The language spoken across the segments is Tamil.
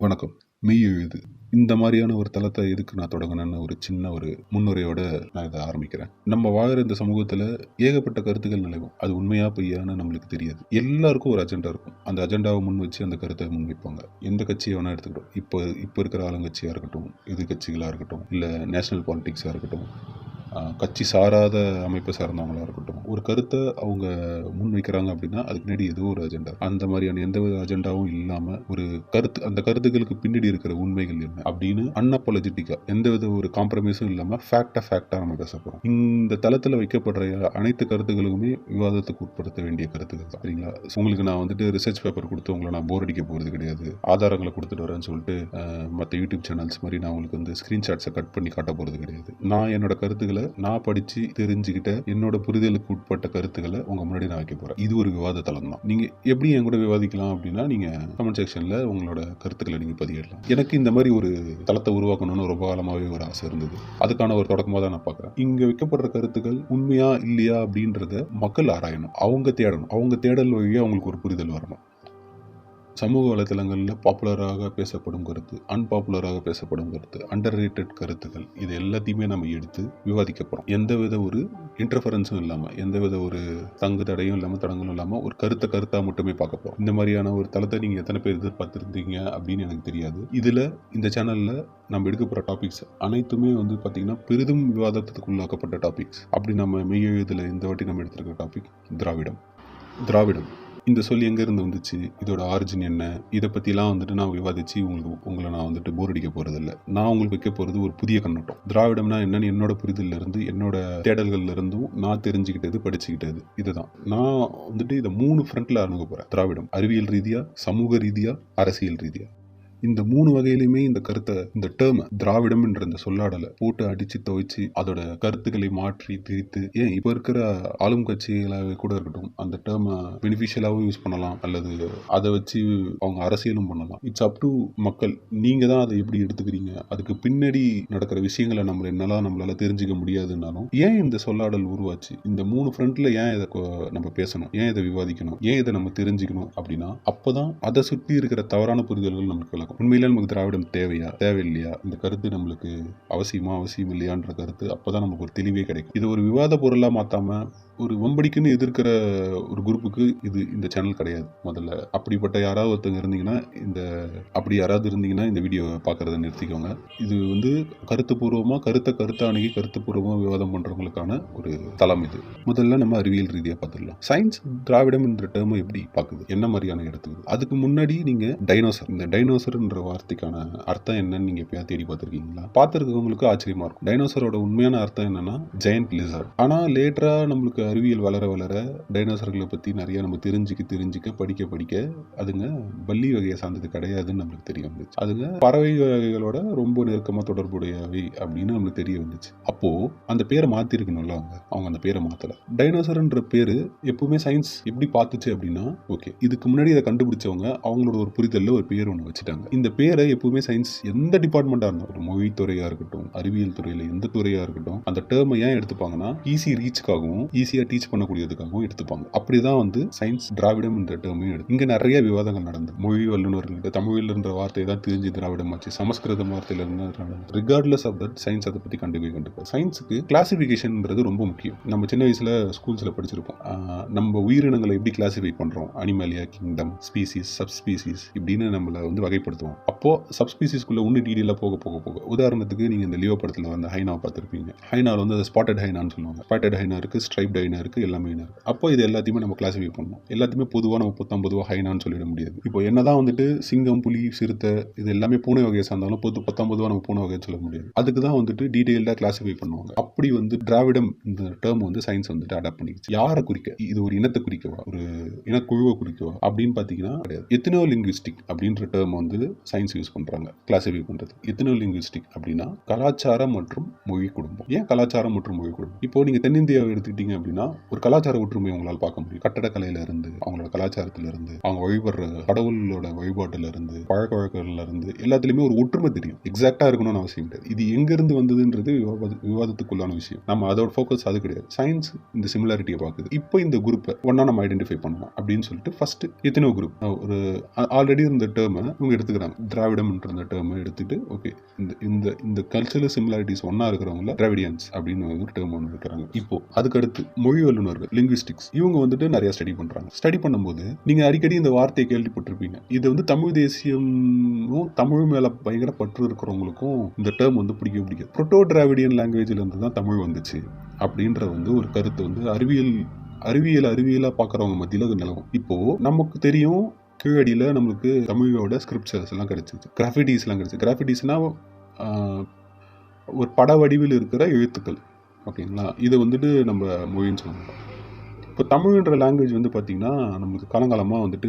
வணக்கம். மெய் எழுது. இந்த மாதிரியான ஒரு தளத்தை எதுக்கு நான் தொடங்கினேன்னு ஒரு சின்ன ஒரு முன்னுரையோட நான் இதை ஆரம்பிக்கிறேன். நம்ம வாழ்கிற இந்த சமூகத்தில் ஏகப்பட்ட கருத்துக்கள் நிலவும். அது உண்மையா பொய்யான்னு நம்மளுக்கு தெரியாது. எல்லாருக்கும் ஒரு அஜெண்டா இருக்கும். அந்த அஜெண்டாவை முன் வச்சு அந்த கருத்தை முன் வைப்பாங்க. எந்த கட்சியை வேணா எடுத்துக்கிட்டோம். இப்போ இப்போ இருக்கிற ஆளுங்கட்சியாக இருக்கட்டும் எதிர்கட்சிகளாக இருக்கட்டும் இல்லை நேஷனல் பாலிடிக்ஸாக இருக்கட்டும் கட்சி சாராத அமைப்பை சார்ந்தவங்களாக இருக்கட்டும். ஒரு கருத்தை அவங்க முன் வைக்கிறாங்க அப்படின்னா அதுக்கு பின்னாடி ஏதோ ஒரு அஜெண்டா அந்த மாதிரியான எந்த வித அஜெண்டாவும் இல்லாமல் ஒரு கருத்து அந்த கருத்துக்களுக்கு பின்னாடி இருக்கிற உண்மைகள் என்ன அப்படின்னு அன்அப்பாலஜெட்டிக்கா எந்த வித ஒரு காம்ப்ரமைஸும் இல்லாமல் ஃபேக்டாக ஃபேக்டாக நம்ம பேச போகிறோம் இந்த தளத்தில் வைக்கப்படுற அனைத்து கருத்துகளுமே விவாதத்துக்கு உட்படுத்த வேண்டிய கருத்துக்கள் தான். சரிங்களா? உங்களுக்கு நான் வந்துட்டு ரிசர்ச் பேப்பர் கொடுத்து உங்களை நான் போர் அடிக்க போகிறது கிடையாது. ஆதாரங்களை கொடுத்துட்டு வரேன்னு சொல்லிட்டு மற்ற யூடியூப் சேனல்ஸ் மாதிரி நான் உங்களுக்கு வந்து ஸ்க்ரீன்ஷாட்ஸை கட் பண்ணி காட்ட போகிறது கிடையாது. நான் என்னோட கருத்துக்களை நான் படிச்சு தெரிஞ்சுக்கிட்ட என்னோட புரிதலுக்கு உட்பட்ட கருத்துக்களை உங்க முன்னாடி நான் வைக்க போறேன். இது ஒரு விவாத தளம் தான். நீங்க எப்படி என் கூட விவாதிக்கலாம் அப்படின்னா நீங்க கமெண்ட் செக்ஷன்ல உங்களோட கருத்துக்களை நீங்க பதிவிடலாம். எனக்கு இந்த மாதிரி ஒரு தளத்தை உருவாக்கணும்னு ரொம்ப காலமாவே ஒரு ஆசை இருந்தது. அதுக்கான ஒரு தொடக்கமாக தான் நான் பார்க்குறேன். இங்க வைக்கப்படுற கருத்துக்கள் உண்மையா இல்லையா அப்படின்றத மக்கள் ஆராயணும். அவங்க தேடணும். அவங்க தேடல் வழியாக அவங்களுக்கு ஒரு புரிதல் வரணும். சமூக வலைத்தளங்களில் பாப்புலராக பேசப்படும் கருத்து அன்பாப்புலராக பேசப்படும் கருத்து அண்டர் ரேட்டட் கருத்துக்கள் இது எல்லாத்தையுமே நம்ம எடுத்து விவாதிக்க போகிறோம் எந்தவித ஒரு இன்டர்ஃபரன்ஸும் இல்லாமல் எந்தவித ஒரு தங்கு தடையும் இல்லாமல் தடங்களும் இல்லாமல் ஒரு கருத்தை கருத்தாக மட்டுமே பார்க்க போகிறோம் இந்த மாதிரியான ஒரு தளத்தை நீங்கள் எத்தனை பேர் எதிர்பார்த்துருந்தீங்க அப்படின்னு எனக்கு தெரியாது. இதில் இந்த சேனலில் நம்ம எடுக்க போகிற டாபிக்ஸ் அனைத்துமே வந்து பார்த்திங்கன்னா பெரிதும் விவாதத்துக்கு உள்ளாக்கப்பட்ட டாபிக்ஸ் அப்படி நம்ம மெய்யெழுதில் இந்த வாட்டி நம்ம எடுத்திருக்க டாபிக் திராவிடம். திராவிடம். இந்த சொல் எங்கேருந்து வந்துச்சு? இதோட ஆரிஜின் என்ன? இதை பற்றிலாம் வந்துட்டு நான் விவாதித்து உங்களுக்கு உங்களை நான் வந்துட்டு போர் அடிக்க போகிறதில்ல நான் உங்களுக்கு வைக்க போகிறது ஒரு புதிய கண்ணோட்டம். திராவிடம்னா என்னன்னு என்னோட புரிதல்ல இருந்து என்னோட தேடல்கள்ல இருந்தும் நான் தெரிஞ்சுக்கிட்டது படிச்சுக்கிட்டது இதுதான். நான் வந்துட்டு இதை மூணு ஃப்ரண்ட்டில் அணுக போகிறேன் திராவிடம் அறிவியல் ரீதியாக சமூக ரீதியாக அரசியல் ரீதியாக இந்த மூணு வகையிலுமே இந்த கருத்தை இந்த டேர்ம் திராவிடம் என்ற இந்த சொல்லாடலை போட்டு அடிச்சு துவைச்சு அதோட கருத்துக்களை மாற்றி திரித்து ஏன் இப்போ இருக்கிற ஆளும் கட்சிகளாக கூட இருக்கட்டும் அந்த டேர்மை பெனிஃபிஷியலாகவும் யூஸ் பண்ணலாம் அல்லது அதை வச்சு அவங்க அரசியலும் பண்ணலாம். இட்ஸ் அப் டு மக்கள். நீங்க தான் அதை எப்படி எடுத்துக்கிறீங்க? அதுக்கு பின்னாடி நடக்கிற விஷயங்களை நம்ம என்னெல்லாம் நம்மளால தெரிஞ்சுக்க முடியாதுன்னாலும் ஏன் இந்த சொல்லாடல் உருவாச்சு? இந்த மூணு ஃப்ரண்ட்ல ஏன் இதை நம்ம பேசணும்? ஏன் இதை விவாதிக்கணும்? ஏன் இதை நம்ம தெரிஞ்சுக்கணும்? அப்படின்னா அப்பதான் அதை சுற்றி இருக்கிற தவறான புரிதல்கள் நமக்கு இருக்கும் உண்மையில நமக்கு திராவிடம் தேவையா? தேவையில்லையா? இந்த கருத்து நம்மளுக்கு அவசியமா அவசியம் இல்லையான்ற கருத்து அப்போதான் நமக்கு ஒரு தெளிவே கிடைக்கும். இது ஒரு விவாத பொருளாக மாற்றாம ஒரு வம்படிக்குன்னு எதிர்க்கிற ஒரு குரூப்புக்கு இது இந்த சேனல் கிடையாது முதல்ல. அப்படிப்பட்ட யாராவது ஒருத்தங்க இருந்தீங்கன்னா இந்த அப்படி யாராவது இருந்தீங்கன்னா இந்த வீடியோ பார்க்குறத நிறுத்திக்கோங்க. இது வந்து கருத்துப்பூர்வமாக கருத்தை கருத்தை அணுகி கருத்துப்பூர்வமாக விவாதம் பண்ணுறவங்களுக்கான ஒரு தளம் இது. முதல்ல நம்ம அறிவியல் ரீதியாக பார்த்துடலாம் சயின்ஸ் திராவிடம் என்ற டேர்மை எப்படி பார்க்குது என்ன மாதிரியான இடத்துக்கு? அதுக்கு முன்னாடி நீங்கள் டைனோசர் இந்த டைனோசர் டைனோசர்ன்ற வார்த்தைக்கான அர்த்தம் என்னன்னு நீங்கள் எப்பயா தேடி பார்த்துருக்கீங்களா? பார்த்துருக்கவங்களுக்கு ஆச்சரியமா இருக்கும். டைனோசரோட உண்மையான அர்த்தம் என்னன்னா ஜெயண்ட் லிசர்ட் ஆனால் லேட்டராக நம்மளுக்கு அறிவியல் வளர வளர டைனோசர்களை பற்றி நிறைய நம்ம தெரிஞ்சுக்க தெரிஞ்சுக்க படிக்க படிக்க அதுங்க பள்ளி வகையை சார்ந்தது கிடையாதுன்னு நம்மளுக்கு தெரிய வந்துச்சு. அதுங்க பறவை வகைகளோட ரொம்ப நெருக்கமாக தொடர்புடையவை அப்படின்னு நம்மளுக்கு தெரிய வந்துச்சு. அப்போ அந்த பேரை மாத்திருக்கணும்ல அவங்க? அவங்க அந்த பேரை மாத்தல. டைனோசர்ன்ற பேரு எப்பவுமே சயின்ஸ் எப்படி பார்த்துச்சு அப்படின்னா ஓகே இதுக்கு முன்னாடி இதை கண்டுபிடிச்சவங்க அவங்களோட ஒரு புரிதல்ல ஒரு பேர் ஒன்று வச்சுட்டாங்க. இந்த பேரை எப்பவுமே சயின்ஸ் எந்த டிபார்ட்மெண்ட்டாக இருந்தாலும் ஒரு மொழித்துறையா இருக்கட்டும் அறிவியல் துறையில எந்த துறையா இருக்கட்டும் அந்த டேர்மை ஏன் எடுத்துப்பாங்கன்னா ஈஸி ரீச்சுக்காகவும் ஈஸியாக டீச் பண்ணக்கூடியதுக்காகவும் எடுத்துப்பாங்க. அப்படிதான் வந்து சயின்ஸ் திராவிடம் என்ற டேர்மையும் எடுத்து இங்க நிறைய விவாதங்கள் நடந்தது மொழி வல்லுநர்கள்ட்ட தமிழில் இருந்த வார்த்தை தான் தெரிஞ்சு திராவிடம் ஆச்சு சமஸ்கிருதம் வார்த்தையில இருந்து ரிகார்ட்லெஸ் ஆஃப் தட் சயின்ஸ் அதை பத்தி கண்டுக்கவே கண்டுக்க சயின்ஸுக்கு கிளாசிஃபிகேஷன்ன்றது ரொம்ப முக்கியம். நம்ம சின்ன வயசுல ஸ்கூல்ஸ்ல படிச்சிருப்போம். நம்ம உயிரினங்களை எப்படி கிளாசிஃபை பண்றோம்? Animalia kingdom species sub species இப்படின்னு நம்மளை வந்து வகைப்படுத்த அப்போ அப்போது ஸ்பீசிஸ்க்குள்ள இன்னும் டீடெயிலாக போக போக போக. உதாரணத்துக்கு நீங்கள் இந்த லியோ படத்தில் வந்து ஹைனாவை பார்த்துருப்பீங்க. ஹைனாவில் வந்து ஸ்பாட்டட் ஹைனான்னு சொல்லுவாங்க. ஸ்பாட்டட் ஹைனா இருக்குது ஸ்ட்ரைப்ட் ஹைனா இருக்குது எல்லாமே ஹைனா அப்போ இது எல்லாத்தையுமே நம்ம கிளாஸிஃபை பண்ணணும். எல்லாத்தையுமே பொதுவாக நம்ம புத்தம் பொதுவாக ஹைனான்னு சொல்லிட முடியாது. இப்போ என்னதான் வந்துட்டு சிங்கம் புலி சிறுத்தை இது எல்லாமே பூனை வகையை சார்ந்தாலும் பொது பத்தாம் பொதுவாக நம்ம பூனை வகையை சொல்ல முடியாது. அதுக்கு தான் வந்துட்டு டீடைல்டாக கிளாஸிஃபை பண்ணுவாங்க. அப்படி வந்து திராவிடம் இந்த டேர்ம் வந்து சயின்ஸ் வந்துட்டு அடாப்ட் பண்ணிக்கிச்சு. யாரை குறிக்க? இது ஒரு இனத்தை குறிக்கவா? ஒரு இனக்குழுவை குறிக்கவா? அப்படின்னு பார்த்தீங்கன்னா கிடையாது. எத்தனோ லிங்குவிஸ்டிக் அப்படின்ற டேர்ம் வந்து சயின்ஸ் யூஸ் பண்றாங்க கிளாசிஃபை பண்ணுறது எத்தனோ லிங்குவிஸ்டிக் அப்படின்னா கலாச்சாரம் மற்றும் மொழி குடும்பம். ஏன் கலாச்சாரம் மற்றும் மொழி குடும்பம்? இப்போ நீங்க தென்னிந்தியாவை எடுத்துக்கிட்டீங்க அப்படின்னா ஒரு கலாச்சார ஒற்றுமை உங்களால் பார்க்க முடியும். கட்டடக்கலையில இருந்து அவங்களோட கலாச்சாரத்துல இருந்து அவங்க வழிபடுற கடவுளோட வழிபாட்டுல இருந்து பழக்க வழக்கங்கள்ல இருந்து எல்லாத்துலயுமே ஒரு ஒற்றுமை தெரியும். எக்ஸாக்டா இருக்கணும்னு அவசியம் கிடையாது. இது எங்க இருந்து வந்ததுன்றது விவாதத்துக்குள்ளான விஷயம். நம்ம அதோட ஃபோக்கஸ் அது கிடையாது. சயின்ஸ் இந்த சிமிலாரிட்டியை பார்க்குது. இப்போ இந்த குரூப்பை ஒன்னா நம்ம ஐடென்டிஃபை பண்ணலாம் அப்படின்னு சொல்லிட்டு ஃபர்ஸ்ட் எத்தனோ குரூப் ஒரு ஆல்ரெடி இருந்த டேர்மை இவங்க எடுத்துக்க எடுத்துக்கிறாங்க. திராவிடம்ன்ற அந்த டேர்மை எடுத்துட்டு ஓகே இந்த இந்த இந்த கல்ச்சரல் சிமிலாரிட்டிஸ் ஒன்றா இருக்கிறவங்கள திராவிடியன்ஸ் அப்படின்னு ஒரு டேர்ம் ஒன்று இருக்கிறாங்க இப்போ அதுக்கடுத்து மொழி வல்லுநர்கள் லிங்குவிஸ்டிக்ஸ் இவங்க வந்துட்டு நிறைய ஸ்டடி பண்றாங்க. ஸ்டடி பண்ணும்போது நீங்க அடிக்கடி இந்த வார்த்தையை கேள்விப்பட்டிருப்பீங்க. இது வந்து தமிழ் தேசியமும் தமிழ் மேல பயங்கர பற்று இருக்கிறவங்களுக்கும் இந்த டேர்ம் வந்து பிடிக்கவே பிடிக்காது. புரோட்டோ டிராவிடியன் லாங்குவேஜ்ல இருந்து தான் தமிழ் வந்துச்சு அப்படின்ற வந்து ஒரு கருத்து வந்து அறிவியல் அறிவியல் அறிவியலாக பார்க்குறவங்க மத்தியில் அது நிலவும். இப்போது நமக்கு தெரியும் கீழடியில் நம்மளுக்கு தமிழோட ஸ்கிரிப்சர்ஸ் எல்லாம் கிடைச்சிச்சு கிராஃபிட்டிஸ்லாம் கிடச்சி கிராஃபிட்டிஸ்னால் ஒரு பட வடிவில் இருக்கிற எழுத்துக்கள். ஓகேங்களா? இது வந்துட்டு நம்ம மொழின்னு சொல்லலாம் இப்போ தமிழ்ன்ற லாங்குவேஜ் வந்து பார்த்திங்கன்னா நம்மளுக்கு காலங்காலமாக வந்துட்டு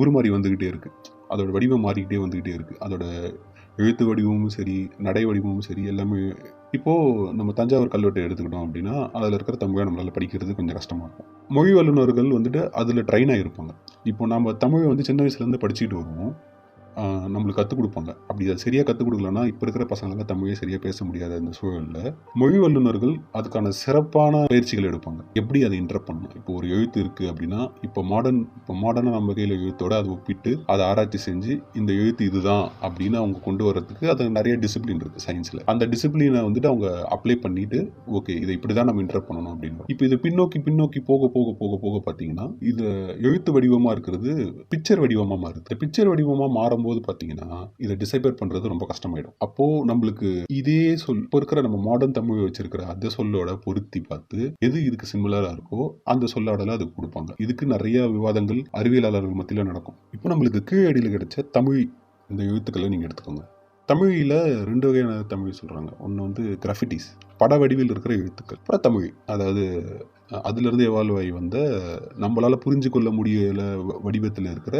உருமாறி வந்துக்கிட்டே இருக்குது அதோட வடிவம் மாறிக்கிட்டே வந்துக்கிட்டே இருக்குது அதோட எழுத்து வடிவமும் சரி நடை வடிவமும் சரி எல்லாமே இப்போது நம்ம தஞ்சாவூர் கல்வெட்டை எடுத்துக்கிட்டோம் அப்படின்னா அதில் இருக்கிற தமிழை நம்மளால் படிக்கிறது கொஞ்சம் கஷ்டமாக இருக்கும். மொழி வல்லுநர்கள் வந்துட்டு அதில் ட்ரெயின் ஆகிருப்பாங்க இப்போ நம்ம தமிழை வந்து சின்ன வயசுலேருந்து படிச்சுக்கிட்டு வருவோம். நம்மளுக்கு கற்றுக் கொடுப்பாங்க. அப்படி அதை சரியாக கற்றுக் கொடுக்கலன்னா இப்போ இருக்கிற பசங்களால் தமிழே சரியாக பேச முடியாத அந்த சூழலில் மொழி வல்லுநர்கள் அதுக்கான சிறப்பான பயிற்சிகள் எடுப்பாங்க. எப்படி அதை இன்டர் பண்ணணும்? இப்போ ஒரு எழுத்து இருக்குது அப்படின்னா இப்போ மாடர்ன் இப்போ மாடர்னாக நம்ம கையில் எழுத்தோட அதை ஒப்பிட்டு அதை ஆராய்ச்சி செஞ்சு இந்த எழுத்து இதுதான் அப்படின்னு அவங்க கொண்டு வரதுக்கு அது நிறைய டிசிப்ளின் இருக்குது சயின்ஸில் அந்த டிசிப்ளினை வந்துட்டு அவங்க அப்ளை பண்ணிட்டு ஓகே இதை இப்படி தான் நம்ம இன்டர் பண்ணணும் அப்படின்னு. இப்போ இது பின்னோக்கி பின்னோக்கி போக போக போக போக பார்த்தீங்கன்னா இது எழுத்து வடிவமாக இருக்கிறது பிக்சர் வடிவமாக மாறுது. பிக்சர் வடிவமாக மாறும்போது பார்த்தீங்கன்னா இதை டிசைபர் பண்ணுறது ரொம்ப கஷ்டமாயிடும். அப்போது நம்மளுக்கு இதே சொல் இப்போ இருக்கிற நம்ம மாடர்ன் தமிழ் வச்சிருக்கிற அந்த சொல்லோட பொருத்தி பார்த்து எது இதுக்கு சிமிலராக இருக்கோ அந்த சொல்லாடல அதுக்கு கொடுப்பாங்க. இதுக்கு நிறைய விவாதங்கள் அறிவியலாளர்கள் மத்தியில் நடக்கும். இப்போ நம்மளுக்கு கீழடியில் கிடைச்ச தமிழ் இந்த எழுத்துக்களை நீங்கள் எடுத்துக்கோங்க. தமிழில் ரெண்டு வகையான தமிழ் சொல்கிறாங்க ஒன்று வந்து கிராஃபிட்டிஸ் பட வடிவில் இருக்கிற எழுத்துக்கள். அப்புறம் தமிழ் அதாவது அதுலேருந்து எவால்வ் ஆகி வந்த நம்மளால் புரிஞ்சு கொள்ள முடியல வடிவத்தில் இருக்கிற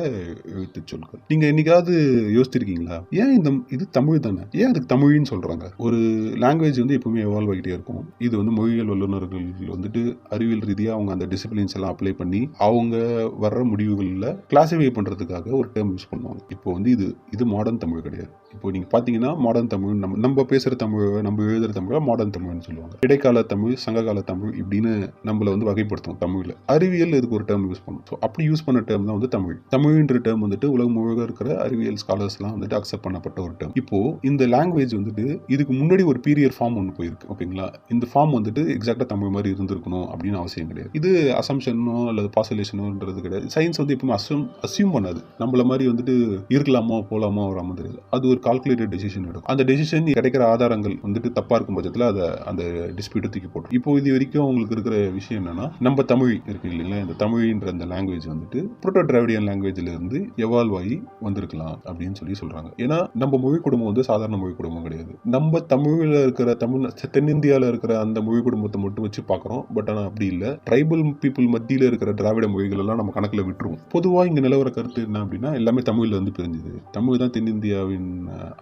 எழுத்து சொற்கள் நீங்கள் என்றைக்காவது யோசிச்சிருக்கீங்களா? ஏன் இந்த இது தமிழ் தானே? ஏன் அதுக்கு தமிழ்னு சொல்கிறாங்க ஒரு லாங்குவேஜ் வந்து எப்பவுமே எவால்வ் ஆகிட்டே இருக்கும். இது வந்து மொழியியல் வல்லுநர்கள் வந்துட்டு அறிவியல் ரீதியாக அவங்க அந்த டிசிப்ளின்ஸ் எல்லாம் அப்ளை பண்ணி அவங்க வர்ற முடிவுகளில் கிளாசிஃபை பண்ணுறதுக்காக ஒரு டேர்ம் யூஸ் பண்ணுவாங்க. இப்போ வந்து இது இது மாடர்ன் தமிழ் கிடையாது. இப்போ நீங்கள் பார்த்தீங்கன்னா மாடர்ன் தமிழ் நம்ம நம்ம பேசுகிற தமிழ் நம்ம எழுதுகிற தமிழை மாடர்ன் தமிழ் தமிழ்னு சொல்லுவாங்க. இடைக்கால தமிழ் சங்ககால தமிழ் இப்படின்னு நம்மளை வந்து வகைப்படுத்தும் தமிழில். அறிவியல் இதுக்கு ஒரு டேர்ம் யூஸ் பண்ணும். ஸோ அப்படி யூஸ் பண்ண டேர்ம் தான் வந்து தமிழ். தமிழ்ன்ற டேர்ம் வந்துட்டு உலகம் முழுக்க இருக்கிற அறிவியல் ஸ்காலர்ஸ்லாம் வந்துட்டு அக்செப்ட் பண்ணப்பட்ட ஒரு டேர்ம் இப்போ இந்த லாங்குவேஜ் வந்துட்டு இதுக்கு முன்னாடி ஒரு பீரியட் ஃபார்ம் ஒன்று போயிருக்கு. ஓகேங்களா இந்த ஃபார்ம் வந்துட்டு எக்ஸாக்டாக தமிழ் மாதிரி இருந்திருக்கணும் அப்படின்னு அவசியம் கிடையாது. இது அசம்ஷனோ அல்லது பாசுலேஷனோன்றது கிடையாது. சயின்ஸ் வந்து எப்பவுமே அசம் அசியூம் பண்ணாது. நம்மள மாதிரி வந்துட்டு இருக்கலாமா போகலாமா வர தெரியாது. அது ஒரு கால்குலேட்டட் டெசிஷன் எடுக்கும். அந்த டெசிஷன் கிடைக்கிற ஆதாரங்கள் வந்துட்டு தப்பா இருக்கும் பட்சத்தில் அதை அந்த டிஸ்பியூட்டை தூக்கி போட்டோம். இப்போ இது வரைக்கும் அவங்களுக்கு இருக்கிற விஷயம் என்னன்னா நம்ம தமிழ் இருக்கு இல்லைங்களா? இந்த தமிழ்ன்ற அந்த லாங்குவேஜ் வந்துட்டு புரோட்டோ டிராவிடியன் லாங்குவேஜ்ல இருந்து எவால்வ் ஆகி வந்திருக்கலாம் அப்படின்னு சொல்லி சொல்றாங்க. ஏன்னா நம்ம மொழி குடும்பம் வந்து சாதாரண மொழி குடும்பம் கிடையாது. நம்ம தமிழ்ல இருக்கிற தமிழ் தென்னிந்தியாவில் இருக்கிற அந்த மொழி குடும்பத்தை மட்டும் வச்சு பார்க்குறோம். பட் ஆனால் அப்படி இல்லை. ட்ரைபல் பீப்புள் மத்தியில் இருக்கிற திராவிட மொழிகள் எல்லாம் நம்ம கணக்கில் விட்டுருவோம். பொதுவாக இங்கே நிலவர கருத்து என்ன அப்படின்னா எல்லாமே தமிழில் வந்து பிரிஞ்சுது. தமிழ் தான் தென்னிந்தியாவின்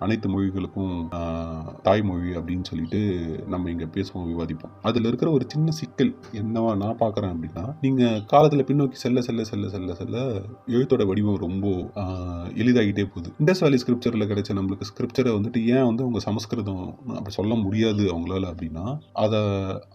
அனைத்து மொழிகளுக்கும் தாய்மொழி அப்படின்னு சொல்லிட்டு நம்ம இங்கே பேசுவோம் விவாதிப்போம். அதில் இருக்கிற ஒரு சின்ன சிக்கல் என்னவா நான் பார்க்குறேன் அப்படின்னா நீங்கள் காலத்தில் பின்னோக்கி செல்ல செல்ல செல்ல செல்ல செல்ல எழுத்தோட வடிவம் ரொம்ப எளிதாகிட்டே போகுது. இண்டஸ் வேலி ஸ்கிரிப்சரில் கிடைச்ச நம்மளுக்கு ஸ்கிரிப்சரை வந்துட்டு ஏன் வந்து அவங்க சமஸ்கிருதம் அப்படி சொல்ல முடியாது அவங்களால அப்படின்னா அதை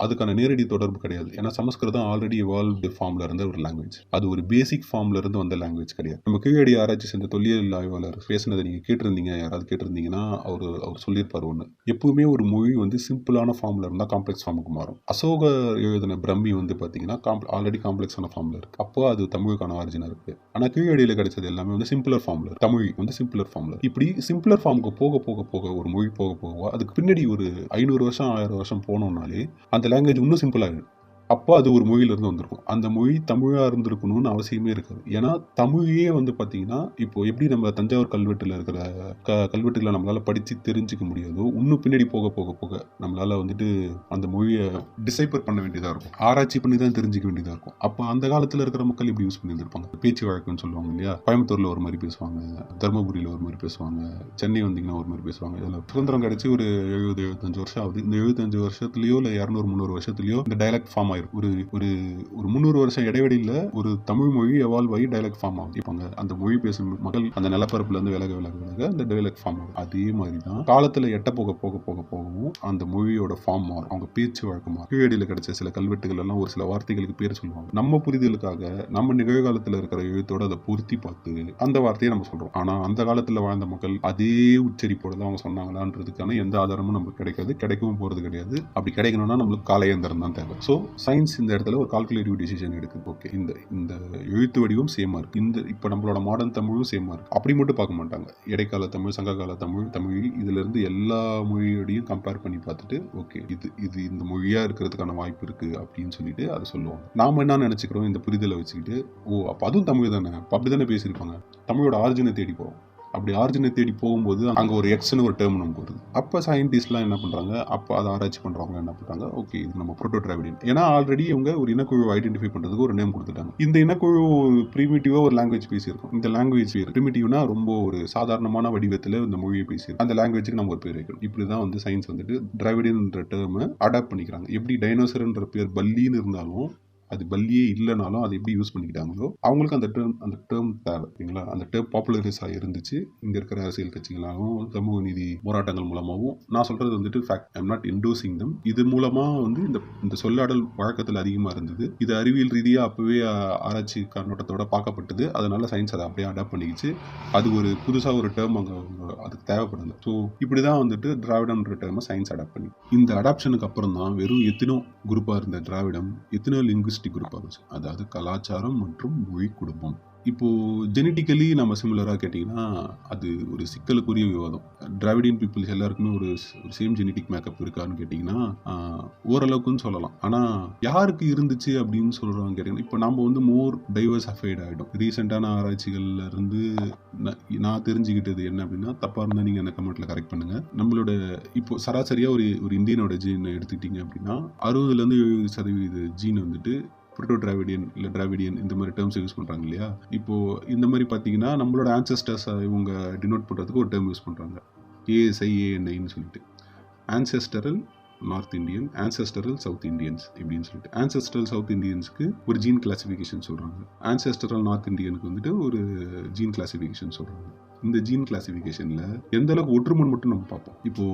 அதுக்கான நேரடி தொடர்பு கிடையாது. ஏன்னா சமஸ்கிருதம் ஆல்ரெடி இவால்வ்டு ஃபார்ம்ல இருந்த ஒரு லாங்குவேஜ் அது ஒரு பேசிக் ஃபார்மில் இருந்து வந்த லாங்குவேஜ் கிடையாது. நம்ம கீழடி ஆராய்ச்சி செஞ்ச தொல்லியல் ஆய்வாளர் பேசினதை நீங்கள் கேட்டிருந்தீங்க யாராவது கேட்டிருந்தீங்கன்னா அவர் அவர் சொல்லியிருப்பார் ஒன்று எப்பவுமே ஒரு மொழி வந்து சிம்பிளான ஃபார்மில் இருந்தால் காம்ப்ளெக்ஸ் ஃபார்முக்கு மாறும். அசோக எழுதின பிரம்மி வந்து பார்த்தீங்கன்னா ஆல்ரெடி காம்ப்ளெக்ஸான ஃபார்மில் இருக்கு. அப்போ அது தமிழுக்கான ஆரிஜினா இருக்கு. ஆனால் கீழடியில் கிடைச்சது எல்லாமே வந்து சிம்பிளர் ஃபார்மில் தமிழ் வந்து சிம்பிளர் ஃபார்மில் இப்படி சிம்பிளர் ஃபார்முக்கு போக போக போக ஒரு மொழி போக போக அதுக்கு பின்னாடி ஒரு ஐநூறு வருஷம் ஆயிரம் வருஷம் போனோம்னாலே அந்த லாங்குவேஜ் இன்னும் சிம்பிளாகிடும் அப்போ அது ஒரு மொழியிலிருந்து வந்திருக்கும். அந்த மொழி தமிழாக இருந்திருக்கணும்னு அவசியமே இருக்காது. ஏன்னா தமிழையே வந்து பார்த்தீங்கன்னா இப்போ எப்படி நம்ம தஞ்சாவூர் கல்வெட்டில் இருக்கிற க கல்வெட்டுகளை நம்மளால் படித்து தெரிஞ்சுக்க முடியாதோ இன்னும் பின்னாடி போக போக போக நம்மளால் வந்துட்டு அந்த மொழியை டிசைப்பர் பண்ண வேண்டியதாக இருக்கும். ஆராய்ச்சி பண்ணி தான் தெரிஞ்சுக்க வேண்டியதாக இருக்கும். அப்போ அந்த காலத்தில் இருக்கிற மக்கள் இப்படி யூஸ் பண்ணியிருந்திருப்பாங்க? பேச்சு வழக்குன்னு சொல்லுவாங்க இல்லையா? கோயம்புத்தூரில் ஒரு மாதிரி பேசுவாங்க தருமபுரியில் ஒரு மாதிரி பேசுவாங்க சென்னை வந்தீங்கன்னா ஒரு மாதிரி பேசுவாங்க. இதில் சுதந்திரம் கிடைச்சி ஒரு எழுபது எழுபத்தஞ்சு வருஷம் ஆகுது. இந்த எழுபத்தஞ்சு வருஷத்துலையோ இல்லை இரநூறு முந்நூறு வருஷத்துலையோ இந்த டைலக்ட் ஃபார்ம் ஆகி ஆயிரும் ஒரு ஒரு ஒரு முந்நூறு வருஷம் இடைவெளியில் ஒரு தமிழ் மொழி எவால்வ் ஆகி டைலாக் ஃபார்ம் ஆகும் இப்போ அந்த மொழி பேசும் மக்கள் அந்த நிலப்பரப்புல இருந்து விலக விலக விலக அந்த டைலாக் ஃபார்ம் ஆகும் அதே மாதிரி தான் காலத்துல எட்ட போக போக போக போகவும் அந்த மொழியோட ஃபார்ம் மாறும். அவங்க பேச்சு வழக்கம் மாறும். கீழடியில் கிடைச்ச சில கல்வெட்டுகள் எல்லாம் ஒரு சில வார்த்தைகளுக்கு பேர் சொல்லுவாங்க. நம்ம புரிதலுக்காக நம்ம நிகழ்காலத்தில் இருக்கிற எழுத்தோட அதை பொருத்தி பார்த்து அந்த வார்த்தையை நம்ம சொல்றோம். ஆனா அந்த காலத்தில் வாழ்ந்த மக்கள் அதே உச்சரிப்போட தான் அவங்க சொன்னாங்களான்றதுக்கான எந்த ஆதாரமும் நமக்கு கிடைக்காது. கிடைக்கவும் போறது கிடையாது. அப்படி கிடைக்கணும்னா நம்மளுக்கு காலையந்திரம் தான் தேவை. ஸோ சயின்ஸ் இந்த இடத்துல ஒரு கால்குலேட்டிவ் டிசிஷன் எடுக்குது. ஓகே இந்த இந்த எழுத்து வடிவம் சேமாக இருக்குது இந்த இப்போ நம்மளோட மாடர்ன் தமிழும் சேமாக இருக்குது அப்படி மட்டும் பார்க்க மாட்டாங்க. இடைக்கால தமிழ் சங்ககால தமிழ் தமிழ் இதிலிருந்து எல்லா மொழியோடையும் கம்பேர் பண்ணி பார்த்துட்டு ஓகே இது இது இந்த மொழியாக இருக்கிறதுக்கான வாய்ப்பு இருக்குது அப்படின்னு சொல்லிட்டு அதை சொல்லுவாங்க. நாம் என்ன நினச்சிக்கிறோம்? இந்த புரிதலை வச்சுக்கிட்டு ஓ அப்போ அதுவும் தமிழ் தானே? அப்போ அப்படிதானே பேசியிருப்பாங்க? தமிழோட ஆர்ஜினை தேடி போகிறோம் அப்படி ஆரிஜினை தேடி போகும்போது அங்கே ஒரு எக்ஸ்னு ஒரு டேர்ம் நமக்கு வருது. அப்போ சயின்டிஸ்ட்லாம் என்ன பண்ணுறாங்க அப்போ அதை ஆராய்ச்சி பண்ணுறவங்க என்ன பண்ணுறாங்க ஓகே இது நம்ம ப்ரோட்டோ டிராவிடியன் ஏன்னா ஆல்ரெடி இவங்க ஒரு இனக்குழு ஐடென்டிஃபை பண்ணுறதுக்கு ஒரு நேம் கொடுத்துட்டாங்க. இந்த இனக்குழு ப்ரிமிட்டிவாக ஒரு லாங்குவேஜ் பேசியிருக்கோம். இந்த லாங்குவேஜ் பேர் ப்ரிமிட்டிவ்னா ரொம்ப ஒரு சாதாரணமான வடிவத்தில் இந்த மொழியை பேசியிருக்கோம். அந்த லாங்குவேஜுக்கு நம்ம ஒரு பேர் வைக்கணும். இப்படி தான் வந்து சயின்ஸ் வந்துட்டு டிராவிடின்ன்ற டேர்மை அடாப்ட் பண்ணிக்கிறாங்க. எப்படி டைனோசர்ன்ற பேர் பல்லின்னு இருந்தாலும் அது பல்லியே இல்லைனாலும் அதை எப்படி யூஸ் பண்ணிக்கிட்டாங்களோ அவங்களுக்கு அந்த டேர்ம் அந்த டேர்ம் தேவை ஓகேங்களா அந்த டேர்ம் பாப்புலரைஸாக இருந்துச்சு. இங்கே இருக்கிற அரசியல் கட்சிகளாகவும் சமூக நீதி போராட்டங்கள் மூலமாகவும் நான் சொல்கிறது வந்துட்டு fact I'm not endorsing them இது மூலமாக வந்து இந்த இந்த சொல்லாடல் வழக்கத்தில் அதிகமாக இருந்தது. இது அறிவியல் ரீதியாக அப்போவே ஆராய்ச்சி கண்ணோட்டத்தோட பார்க்கப்பட்டது. அதனால சயின்ஸ் அதை அப்படியே அடாப்ட் பண்ணிக்கிச்சு. அது ஒரு புதுசாக ஒரு டேர்ம் அங்கே அதுக்கு தேவைப்படுது. ஸோ இப்படி தான் வந்துட்டு திராவிடம்ன்ற டேர்மை சயின்ஸ் அடாப்ட் பண்ணி. இந்த அடாப்ஷனுக்கு அப்புறம் தான் வெறும் எத்தனோ குரூப்பாக இருந்த திராவிடம் எத்தனோ லிங்குஸ்டிக் குரூப் ஆகுச்சு அதாவது கலாச்சாரம் மற்றும் மொழி குடும்பம். இப்போது ஜெனட்டிக்கலி நம்ம சிமிலராக கேட்டிங்கன்னா அது ஒரு சிக்கலுக்குரிய விவாதம். டிராவிடியன் பீப்புள்ஸ் எல்லாருக்குமே ஒரு ஒரு சேம் ஜெனட்டிக் மேக்கப் இருக்கான்னு கேட்டிங்கன்னா ஓரளவுக்குன்னு சொல்லலாம். ஆனால் யாருக்கு இருந்துச்சு அப்படின்னு சொல்கிறாங்க கேட்டிங்கன்னா இப்போ நம்ம வந்து மோர் டைவர்ஸஃபைட் ஆகிடும் ரீசெண்டான ஆராய்ச்சிகள்ல இருந்து நான் தெரிஞ்சுக்கிட்டது என்ன அப்படின்னா தப்பாக இருந்தால் நீங்கள் அந்த கமெண்ட்டில் கரெக்ட் பண்ணுங்கள் நம்மளோட இப்போ சராசரியாக ஒரு ஒரு இந்தியனோட ஜீன் எடுத்துக்கிட்டிங்க அப்படின்னா அறுபதுலேருந்து எழுபது சதவீத ஜீன் வந்துட்டு ப்ரோட்டோ டிராவிடியன் இல்லை டிராவிடியன் இந்த மாதிரி டேர்ம்ஸ் யூஸ் பண்ணுறாங்க இல்லையா? இப்போ இந்த மாதிரி பார்த்தீங்கன்னா நம்மளோட ஆன்சஸ்டர்ஸ் இவங்க டினோட் பண்ணுறதுக்கு ஒரு டேர்ம் யூஸ் பண்ணுறாங்க ஏஎஸ்ஐஏஎன்ஐன்னு சொல்லிட்டு. Ancestral north Indian ancestral south Indians இப்படின்னு சொல்லிட்டு. ஆன்செஸ்டரல் சவுத் இந்தியன்ஸ்க்கு ஒரு ஜீன் கிளாசிஃபிகேஷன் சொல்கிறாங்க ஆன்செஸ்டரல் நார்த் இந்தியனுக்கு வந்துட்டு ஒரு ஜீன் கிளாசிஃபிகேஷன் சொல்கிறாங்க இந்த ஜீன் கிளாசிஃபிகேஷனில் எந்த அளவுக்கு ஒற்றுமை மட்டும் நம்ம பார்ப்போம். இப்போ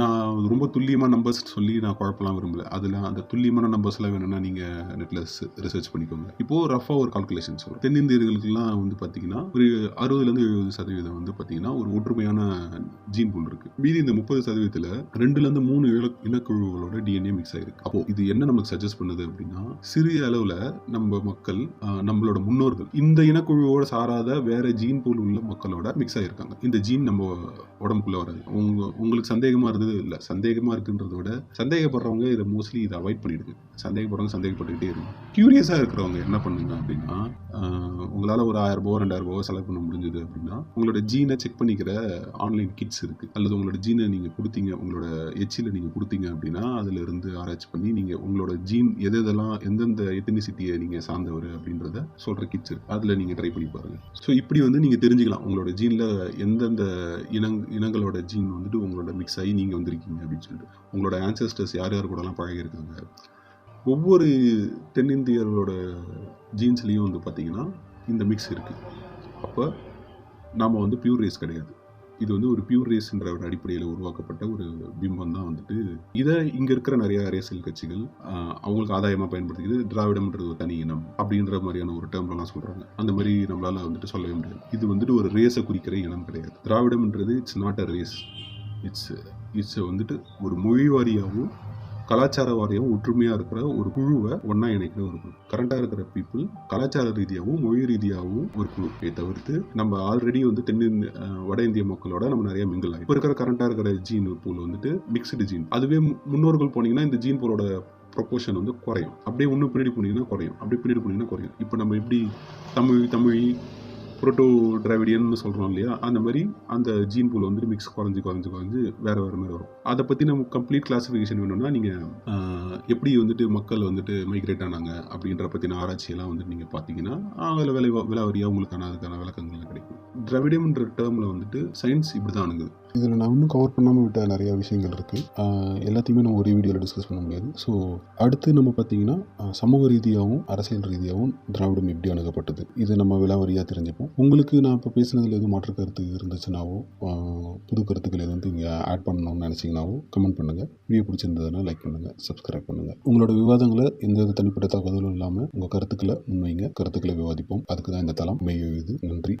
நான் ரொம்ப துல்லியமாக நம்பர்ஸ் சொல்லி நான் குழப்பலாம் விரும்பல. அதில் அந்த துல்லியமான நம்பர்ஸ்லாம் வேணும்னா நீங்கள் நெட்டில் ரிசர்ச் பண்ணிக்கோங்க. இப்போது ரஃபாக ஒரு கால்குலேஷன் சொல்லுவோம் தென்னிந்தியர்களுக்கெல்லாம் வந்து பார்த்தீங்கன்னா ஒரு அறுபதுலேருந்து எழுபது சதவீதம் வந்து பார்த்தீங்கன்னா ஒரு ஒற்றுமையான ஜீன் பூல் இருக்குது மீதி இந்த முப்பது சதவீதத்தில் ரெண்டுலேருந்து மூணு இல இனக்குழுக்களோட டிஎன்ஏ மிக்ஸ் ஆகிருக்கு அப்போது இது என்ன நமக்கு சஜஸ்ட் பண்ணுது அப்படின்னா சிறிய அளவில் நம்ம மக்கள் நம்மளோட முன்னோர்கள் இந்த இனக்குழுவோட சாராத வேற ஜீன் பூல் உள்ள மக்களோட மிக்ஸ் ஆகிருக்காங்க இந்த ஜீன் நம்ம உடம்புக்குள்ள வராது. உங்க உங்களுக்கு சந்தேகமா இருந்தது இல்லை. சந்தேகமா இருக்குன்றத விட சந்தேகப்படுறவங்க இதை மோஸ்ட்லி இதை அவாய்ட் பண்ணிடுங்க. சந்தேகப்படுறவங்க சந்தேகப்பட்டுக்கிட்டே இருக்கும் கியூரியஸாக இருக்கிறவங்க என்ன பண்ணுங்க அப்படின்னா உங்களால் ஒரு ஆயிரம் ரூபாய் ரெண்டாயிரம் ரூபாய் செலவு பண்ண முடிஞ்சது அப்படின்னா உங்களோட ஜீனை செக் பண்ணிக்கிற ஆன்லைன் கிட்ஸ் இருக்கு. அல்லது உங்களோட ஜீனை நீங்கள் கொடுத்தீங்க உங்களோட எச்சில நீங்கள் கொடுத்தீங்க அப்படின்னா அதுல இருந்து ஆராய்ச்சி பண்ணி நீங்கள் உங்களோட ஜீன் எது எதெல்லாம் எந்தெந்த எத்தனிசிட்டியை நீங்கள் சார்ந்தவர் அப்படின்றத சொல்கிற கிட்ஸ் இருக்கு. அதில் நீங்கள் ட்ரை பண்ணி பாருங்க. ஸோ இப்படி வந்து நீங்கள் தெரிஞ்சுக்கலாம் உங்களோட ஜீனில் எந்தெந்த இனங் இனங்களோட ஜீன் வந்துட்டு உங்களோட மிக்ஸ் ஆகி நீங்கள் வந்திருக்கீங்க அப்படின்னு சொல்லிட்டு. உங்களோட ஆன்சஸ்டர்ஸ் யார் யார் கூடலாம் பழகியிருக்காங்க? ஒவ்வொரு தென்னிந்தியர்களோட ஜீன்ஸ்லேயும் வந்து பார்த்திங்கன்னா இந்த மிக்ஸ் இருக்குது அப்போ நாம் வந்து பியூர் ரேஸ் கிடையாது. இது வந்து ஒரு பியூர் ரேஸ்ன்ற ஒரு அடிப்படையில் உருவாக்கப்பட்ட ஒரு பிம்பம் தான் வந்துட்டு இதை இங்கே இருக்கிற நிறைய அரசியல் கட்சிகள் அவங்களுக்கு ஆதாயமாக பயன்படுத்திக்கிது திராவிடம்ன்றது ஒரு தனி இனம் அப்படின்ற மாதிரியான ஒரு டேர்ம்லாம் சொல்கிறாங்க அந்த மாதிரி நம்மளால் வந்துட்டு சொல்லவே முடியாது. இது வந்துட்டு ஒரு ரேஸை குறிக்கிற இனம் கிடையாது. திராவிடம்ன்றது it's not a race it's it's வந்துட்டு ஒரு மொழி வாரியாகவும் கலாச்சார வாரியம் ஒற்றுமையாக இருக்கிற ஒரு குழுவை ஒன்றா இணைக்கிற ஒரு குழு. கரண்டாக இருக்கிற பீப்புள் கலாச்சார ரீதியாகவும் மொழி ரீதியாகவும் ஒரு குழு. இதை தவிர்த்து நம்ம ஆல்ரெடி வந்து தென்னிந்திய வட இந்திய மக்களோட நம்ம நிறைய மிங்கிள் ஆகும் இப்போ இருக்கிற கரண்டாக இருக்கிற ஜீன் பூல் வந்துட்டு மிக்ஸ்டு ஜீன் அதுவே மு- முன்னோர்கள் போனீங்கன்னா இந்த ஜீன் பூலோட ப்ரொப்போர்ஷன் வந்து குறையும். அப்படியே ஒன்று பின்னாடி போனீங்கன்னா குறையும். அப்படியே பின்னாடி போனீங்கன்னா குறையும். இப்போ நம்ம எப்படி தமிழ் தமிழ் புரோட்டோ டிராவிடியன்னு சொல்கிறோம் இல்லையா? அந்த மாதிரி அந்த ஜீன் பூல் வந்து மிக்ஸ் குறைஞ்சி குறைஞ்சி குறைஞ்சி வேறு வேறு மாதிரி வரும். அதை பற்றி நம்ம கம்ப்ளீட் கிளாஸிஃபிகேஷன் வேணும்னா நீங்கள் எப்படி வந்துட்டு மக்கள் வந்துட்டு மைக்ரேட் ஆனாங்க அப்படின்ற பற்றின ஆராய்ச்சியெல்லாம் வந்துட்டு நீங்கள் பார்த்தீங்கன்னா அதில் விலை விலாவரியாக உங்களுக்கான அதுக்கான விளக்கங்கள் கிடைக்கும். திராவிடம்ன்ற டேர்மில் வந்துட்டு சயின்ஸ் இப்படி தான் அணுகுது. இதில் நான் இன்னும் கவர் பண்ணாமல் விட்ட நிறைய விஷயங்கள் இருக்குது எல்லாத்தையுமே நம்ம ஒரே வீடியோவில் டிஸ்கஸ் பண்ண முடியாது. ஸோ அடுத்து நம்ம பார்த்தீங்கன்னா சமூக ரீதியாகவும் அரசியல் ரீதியாகவும் திராவிடம் எப்படி அணுகப்பட்டது? இது நம்ம விலாவரியாக தெரிஞ்சுப்போம். உங்களுக்கு நான் இப்போ பேசுனதில் எதுவும் மாற்று கருத்து இருந்துச்சுனாவோ புது கருத்துக்கள் எதுவும் இங்கே ஆட் பண்ணணும்னு நினச்சிங்கனாவோ கமெண்ட் பண்ணுங்கள் வீடியோ பிடிச்சிருந்ததுன்னா லைக் பண்ணுங்கள் சப்ஸ்கிரைப் பண்ணுங்கள் உங்களோட விவாதங்களை எந்த வித தனிப்பட்ட தகவலும் இல்லாமல் உங்கள் கருத்துக்களை முன்வைங்க. கருத்துக்களை விவாதிப்போம். அதுக்கு தான் இந்த தளம் மெய்யுது நன்றி.